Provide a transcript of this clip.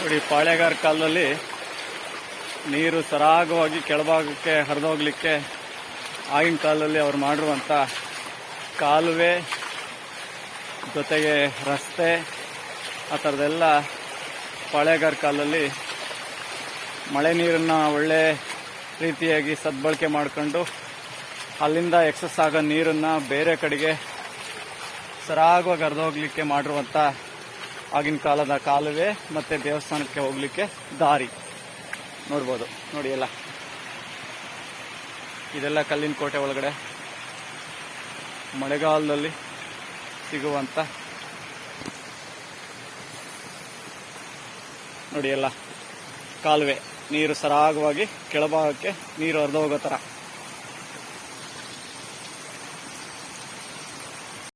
ನೋಡಿ, ಪಾಳೆಗಾರ ಕಾಲದಲ್ಲಿ ನೀರು ಸರಾಗವಾಗಿ ಕೆಳಭಾಗಕ್ಕೆ ಹರಿದೋಗ್ಲಿಕ್ಕೆ ಆಗಿನ ಕಾಲದಲ್ಲಿ ಅವ್ರು ಮಾಡಿರುವಂಥ ಕಾಲುವೆ ಜೊತೆಗೆ ರಸ್ತೆ, ಆ ಥರದ್ದೆಲ್ಲ ಪಾಳೆಗಾರ ಕಾಲದಲ್ಲಿ ಮಳೆ ನೀರನ್ನು ಒಳ್ಳೆ ರೀತಿಯಾಗಿ ಸದ್ಬಳಕೆ ಮಾಡಿಕೊಂಡು ಅಲ್ಲಿಂದ ಎಕ್ಸಸ್ ಆಗೋ ನೀರನ್ನು ಬೇರೆ ಕಡೆಗೆ ಸರಾಗವಾಗಿ ಹರಿದೋಗ್ಲಿಕ್ಕೆ ಮಾಡಿರುವಂಥ ಆಗಿನ ಕಾಲದ ಕಾಲುವೆ ಮತ್ತು ದೇವಸ್ಥಾನಕ್ಕೆ ಹೋಗಲಿಕ್ಕೆ ದಾರಿ. ನೋಡ್ಬೋದು, ನೋಡಿ ಎಲ್ಲ. ಇದೆಲ್ಲ ಕಲ್ಲಿನ ಕೋಟೆ ಒಳಗಡೆ. ಮಳೆಗಾಲದಲ್ಲಿ ಸಿಗುವಂಥ ನೋಡಿ ಎಲ್ಲ. ಕಾಲುವೆ, ನೀರು ಸರಾಗವಾಗಿ ಕೆಳಭಾಗಕ್ಕೆ ನೀರು ಹರಿದೋಗೋ ಥರ